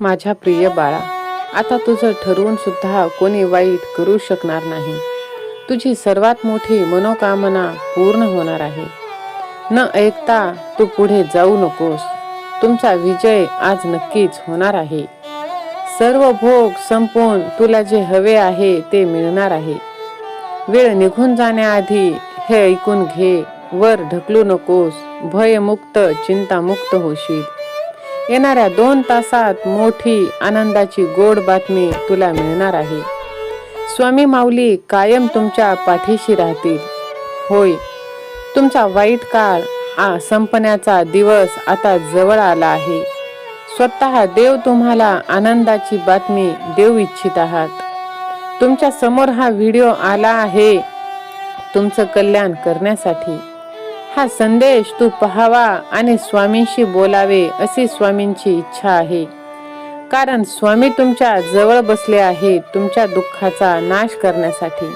माझ्या प्रिय बाळा आता तुझं ठरवून सुद्धा कोणी वाईट करू शकणार नाही. तुझी सर्वात मोठी मनोकामना पूर्ण होणार आहे. न ऐकता तू पुढे जाऊ नकोस. तुमचा विजय आज नक्कीच होणार आहे. सर्व भोग संपवून तुला जे हवे आहे ते मिळणार आहे. वेळ निघून जाण्याआधी हे ऐकून घे वर ढकलू नकोस भयमुक्त चिंतामुक्त होशील. येणाऱ्या दोन तासात मोठी आनंदाची गोड बातमी तुला मिळणार आहे. स्वामी माऊली कायम तुमच्या पाठीशी राहतील. होय तुमचा वाईट काळ आ संपण्याचा दिवस आता जवळ आला आहे. स्वतः देव तुम्हाला आनंदाची बातमी देऊ इच्छित आहात. तुमच्यासमोर हा व्हिडिओ आला आहे तुमचं कल्याण करण्यासाठी. हा संदेश तू पहावा आणि स्वामींशी बोलावे अशी स्वामींची इच्छा आहे. कारण स्वामी तुमच्या जवळ बसले आहे तुमच्या दुःखाचा नाश करण्यासाठी.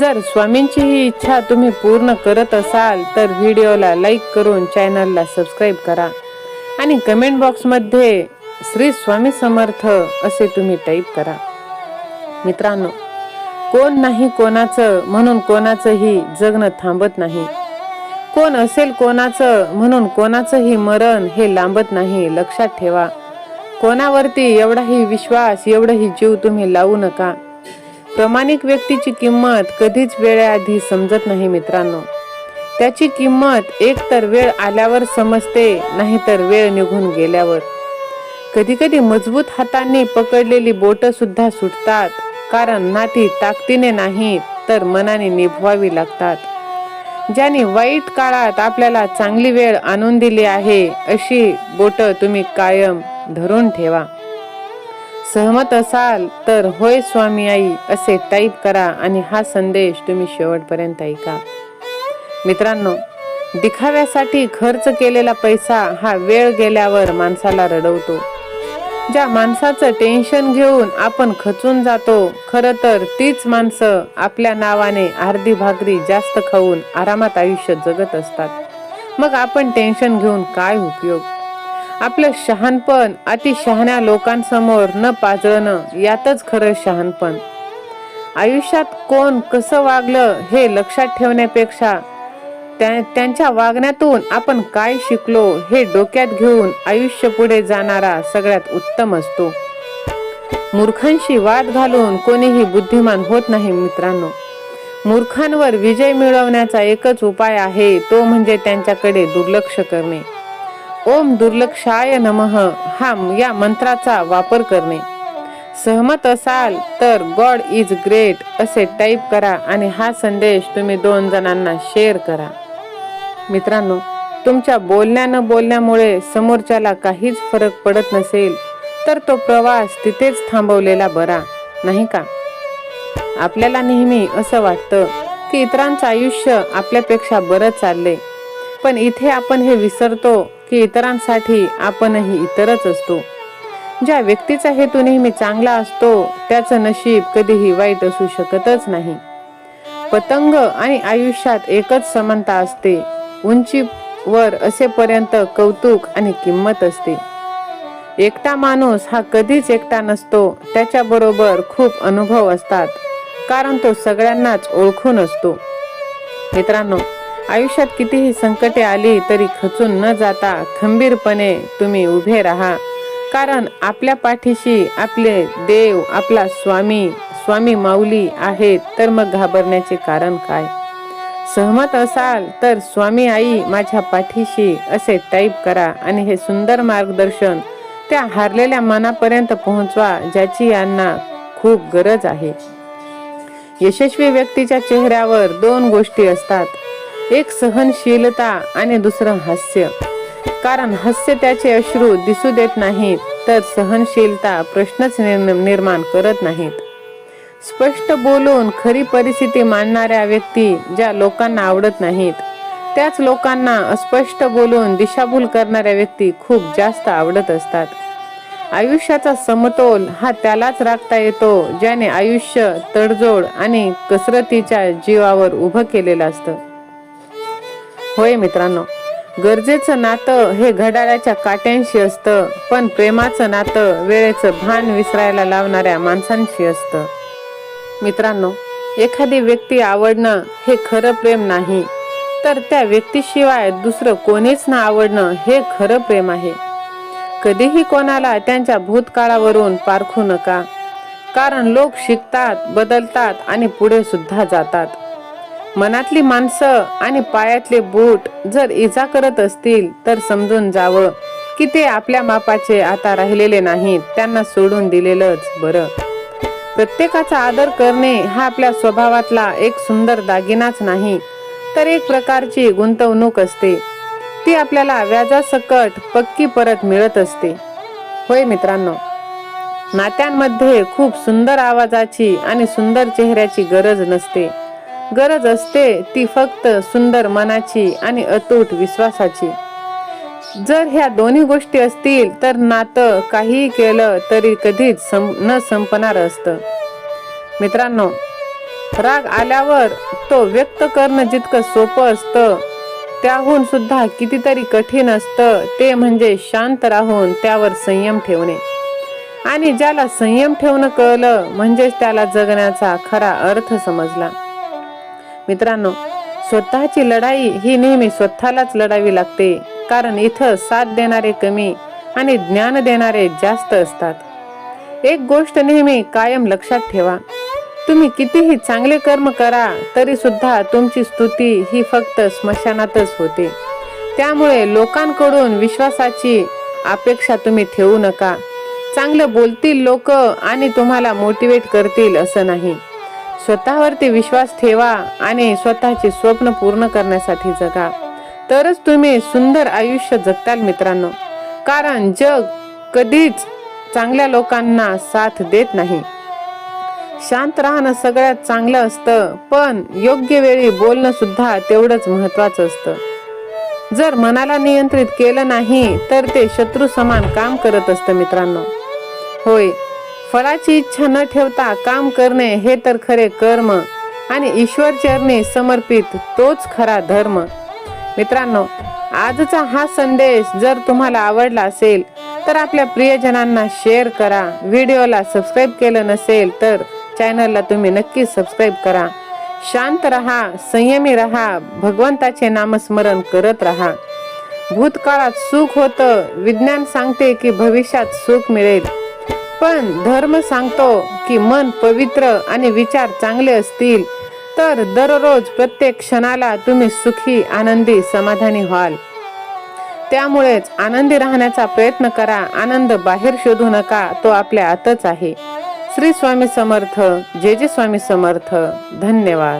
जर स्वामींची ही इच्छा तुम्ही पूर्ण करत असाल तर व्हिडिओला लाईक करून चॅनलला सबस्क्राईब करा. आणि कमेंट बॉक्समध्ये श्री स्वामी समर्थ असे तुम्ही टाईप करा. मित्रांनो कोण नाही कोणाचं म्हणून कोणाचंही जगणं थांबत नाही. कोण असेल कोणाचं म्हणून कोणाचंही मरण हे लांबत नाही लक्षात ठेवा. कोणावरती एवढाही विश्वास एवढाही जीव तुम्ही लावू नका. प्रामाणिक व्यक्तीची किंमत कधीच वेळेआधी समजत नाही मित्रांनो. त्याची किंमत एक तर वेळ आल्यावर समजते नाहीतर वेळ निघून गेल्यावर. कधी कधी मजबूत हातांनी पकडलेली बोट सुद्धा सुटतात. कारण नाती ताकदीने नाही तर मनाने निभवावी लागतात. ज्याने वाईट काळात आपल्याला चांगली वेळ आणून दिली आहे अशी बोट तुम्ही कायम धरून ठेवा. सहमत असाल तर होय स्वामी आई असे टाईप करा आणि हा संदेश तुम्ही शेवटपर्यंत ऐका. मित्रांनो दिखाव्यासाठी खर्च केलेला पैसा हा वेळ गेल्यावर माणसाला रडवतो. ज्या माणसाचं टेन्शन घेऊन आपण खचून जातो खरं तर तीच माणसं आपल्या नावाने अर्धी भाकरी जास्त खाऊन आरामात आयुष्य जगत असतात. मग आपण टेन्शन घेऊन काय उपयोग? आपलं शहाणपण अति शहाण्या लोकांसमोर न पाजळणं यातच खरं शहाणपण. आयुष्यात कोण कसं वागलं हे लक्षात ठेवण्यापेक्षा त्यांच्या वागण्यातून आपण काय शिकलो हे डोक्यात घेऊन आयुष्य पुढे जाणारा सगळ्यात उत्तम असतो. मूर्खांशी वाद घालून कोणीही बुद्धिमान होत नाही मित्रांनो. मूर्खांवर विजय मिळवण्याचा एकच उपाय आहे तो म्हणजे त्यांच्याकडे दुर्लक्ष करणे. ओम दुर्लक्षाय नमः हा या मंत्राचा वापर करणे. सहमत असाल तर गॉड इज ग्रेट असे टाईप करा आणि हा संदेश तुम्ही दोन जणांना शेअर करा. मित्रांनो तुमच्या बोलण्या न बोलण्यामुळे समोरच्याला काहीच फरक पडत नसेल तर तो प्रवास तिथेच थांबवलेला बरा नाही का? आपल्याला नेहमी असं वाटतं की इतरांचं आयुष्य आपल्यापेक्षा बरं चालले पण इथे आपण हे विसरतो की इतरांसाठी आपणही इतरच असतो. ज्या व्यक्तीचा हेतू नेहमी चांगला असतो त्याचं नशीब कधीही वाईट असू शकतच नाही. पतंग आणि आयुष्यात एकच समानता असते उंचीवर असेपर्यंत कौतुक आणि किंमत असते. एकटा माणूस हा कधीच एकटा नसतो त्याच्याबरोबर खूप अनुभव असतात कारण तो सगळ्यांनाच ओळखून असतो. मित्रांनो आयुष्यात कितीही संकटे आली तरी खचून न जाता खंबीरपणे तुम्ही उभे राहा कारण आपल्या पाठीशी आपले देव आपला स्वामी स्वामी माऊली आहेत तर मग घाबरण्याचे कारण काय? सहमत असाल तर स्वामी आई माझ्या पाठीशी असे टाईप करा आणि हे सुंदर मार्गदर्शन त्या हारलेल्या मनापर्यंत पोहोचवा ज्याची यांना खूप गरज आहे. यशस्वी व्यक्तीच्या चेहऱ्यावर दोन गोष्टी असतात. एक सहनशीलता आणि दुसरं हास्य. कारण हास्य त्याचे अश्रू दिसू देत नाहीत तर सहनशीलता प्रश्नच निर्माण करत नाहीत. स्पष्ट बोलून खरी परिस्थिती मांडणाऱ्या व्यक्ती ज्या लोकांना आवडत नाहीत त्याच लोकांना अस्पष्ट बोलून दिशाभूल करणाऱ्या व्यक्ती खूप जास्त आवडत असतात. आयुष्याचा समतोल हा त्यालाच राखता येतो ज्याने आयुष्य तडजोड आणि कसरतीच्या जीवावर उभं केलेलं असतं. होय मित्रांनो गरजेचं नातं हे घड्याळाच्या काट्यांशी असतं पण प्रेमाचं नातं वेळेचं भान विसरायला लावणाऱ्या माणसांशी असतं. मित्रांनो एखादी व्यक्ती आवडणं हे खरं प्रेम नाही. तर त्या व्यक्तीशिवाय दुसरं कोणीच ना आवडणं हे खरं प्रेम आहे. कधीही कोणाला त्यांच्या भूतकाळावरून पारखू नका. कारण लोक शिकतात बदलतात आणि पुढे सुद्धा जातात. मनातली माणसं आणि पायातले बूट जर इजा करत असतील तर समजून जावं की ते आपल्या मापाचे आता राहिलेले नाहीत त्यांना सोडून दिलेलंच बरं. प्रत्येकाचा आदर करणे हा आपल्या स्वभावातला एक सुंदर दागिनाच नाही तर एक प्रकारची गुंतवणूक असते. ती आपल्याला व्याजासकट पक्की परत मिळत असते. होय मित्रांनो नात्यांमध्ये खूप सुंदर आवाजाची आणि सुंदर चेहऱ्याची गरज नसते. गरज असते ती फक्त सुंदर मनाची आणि अतूट विश्वासाची. जर ह्या दोन्ही गोष्टी असतील तर नातं काहीही केलं तरी कधीच सं न संपणार असतं. मित्रांनो राग आल्यावर तो व्यक्त करणं जितकं सोपं असतं त्याहून सुद्धा कितीतरी कठीण असतं ते म्हणजे शांत राहून त्यावर संयम ठेवणे. आणि ज्याला संयम ठेवणं कळलं म्हणजेच त्याला जगण्याचा खरा अर्थ समजला. मित्रांनो स्वतःची लढाई ही नेहमी स्वतःलाच लढावी लागते. कारण इथं साथ देणारे कमी आणि ज्ञान देणारे जास्त असतात. एक गोष्ट नेहमी कायम लक्षात ठेवा. तुम्ही कितीही चांगले कर्म करा तरी सुद्धा तुमची स्तुती ही फक्त स्मशानातच होते. त्यामुळे लोकांकडून विश्वासाची अपेक्षा तुम्ही ठेवू नका. चांगलं बोलतील लोक आणि तुम्हाला मोटिवेट करतील असं नाही. स्वतःवरती विश्वास ठेवा आणि स्वतःची स्वप्न पूर्ण करण्यासाठी जगा. तरच तुम्ही सुंदर आयुष्य जगताल मित्रांनो. कारण जग कधीच चांगल्या लोकांना साथ देत नाही. शांत राहणं सगळ्यात चांगलं असतं पण योग्य वेळी बोलणं सुद्धा तेवढंच महत्वाचं असतं. जर मनाला नियंत्रित केलं नाही तर ते शत्रू समान काम करत असतं मित्रांनो. होय फळाची इच्छा न ठेवता काम करणे हे तर खरे कर्म आणि ईश्वर चरणी समर्पित तोच खरा धर्म. मित्रांनो आजचा हा संदेश जर तुम्हाला आवडला असेल तर आपल्या प्रियजनांना शेअर करा. व्हिडिओला सबस्क्राईब केलं नसेल तर चॅनलला तुम्ही नक्की सबस्क्राईब करा. शांत रहा संयमी रहा भगवंताचे नामस्मरण करत रहा. भूतकाळात सुख होतं विज्ञान सांगते की भविष्यात सुख मिळेल. पण धर्म सांगतो की मन पवित्र आणि विचार चांगले असतील. तर दररोज प्रत्येक क्षणाला तुम्ही सुखी आनंदी समाधानी व्हाल. त्यामुळेच आनंदी राहण्याचा प्रयत्न करा. आनंद बाहेर शोधू नका. तो आपल्या आतच आहे. श्री स्वामी समर्थ. जे जे स्वामी समर्थ. धन्यवाद.